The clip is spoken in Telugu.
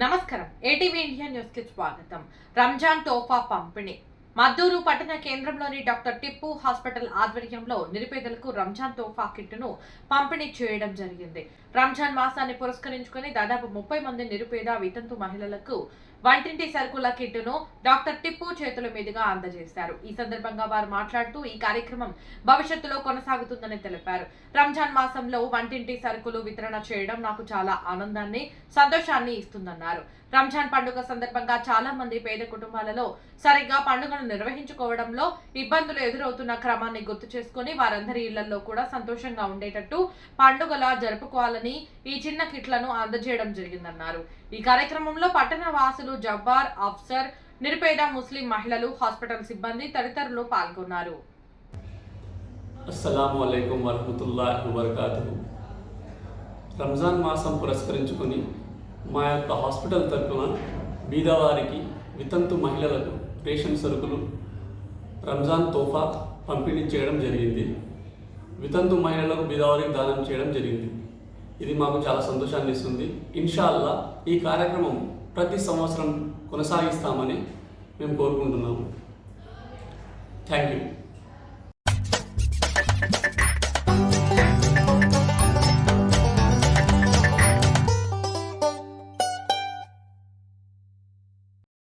నమస్కారం. ఏటీవీ ఇండియా న్యూస్కి స్వాగతం. రంజాన్ తోఫా పంపిణీ. మద్దూరు పట్టణ కేంద్రంలోని డాక్టర్ టిప్పు హాస్పిటల్ ఆధ్వర్యంలో నిరుపేదలకు రంజాన్ తోఫా కిట్టును పంపిణీ చేయడం జరిగింది. రంజాన్ మాసాన్ని పురస్కరించుకుని దాదాపు ముప్పై మంది నిరుపేద వితంతు మహిళలకు వంటింటి సరుకుల కిట్టును డాక్టర్ టిప్పు చేతుల మీదుగా అందజేశారు. ఈ సందర్భంగా వారు మాట్లాడుతూ ఈ కార్యక్రమం భవిష్యత్తులో కొనసాగుతుందని తెలిపారు. రంజాన్ మాసంలో వంటింటి సరుకులు వితరణ చేయడం నాకు చాలా ఆనందాన్ని సంతోషాన్ని ఇస్తుందన్నారు. రంజాన్ పండుగ సందర్భంగా చాలా మంది పేద కుటుంబాలలో సరిగ్గా పండుగను నిర్వహించుకోవడంలో ఇబ్బందులు ఎదురవుతున్న క్రమాన్ని గుర్తు చేసుకుని వారందరి ఇళ్ళలో కూడా సంతోషంగా ఉండేటట్టు పండుగలా జరుపుకోవాలని ఈ చిన్న కిట్లను అందజేయడం జరిగిందన్నారు. ఈ కార్యక్రమంలో పట్టణ వాసులు జబ్బార్ అఫ్సర్ నిరుపేద ముస్లిం మహిళలు హాస్పిటల్ సిబ్బంది తదితరులు పాల్గొన్నారు. రంజాన్ మాసం పురస్కరించుకొని మా యొక్క హాస్పిటల్ తరఫున బీదవారికి వితంతు మహిళలకు రేషన్ సరుకులు రంజాన్ తోఫా పంపిణీ చేయడం జరిగింది. వితంతు మహిళలకు బిదావరికి దానం చేయడం జరిగింది. ఇది మాకు చాలా సంతోషాన్ని ఇస్తుంది. ఇన్షాల్లా ఈ కార్యక్రమం ప్రతి సంవత్సరం కొనసాగిస్తామని మేము కోరుకుంటున్నాము. Thank you.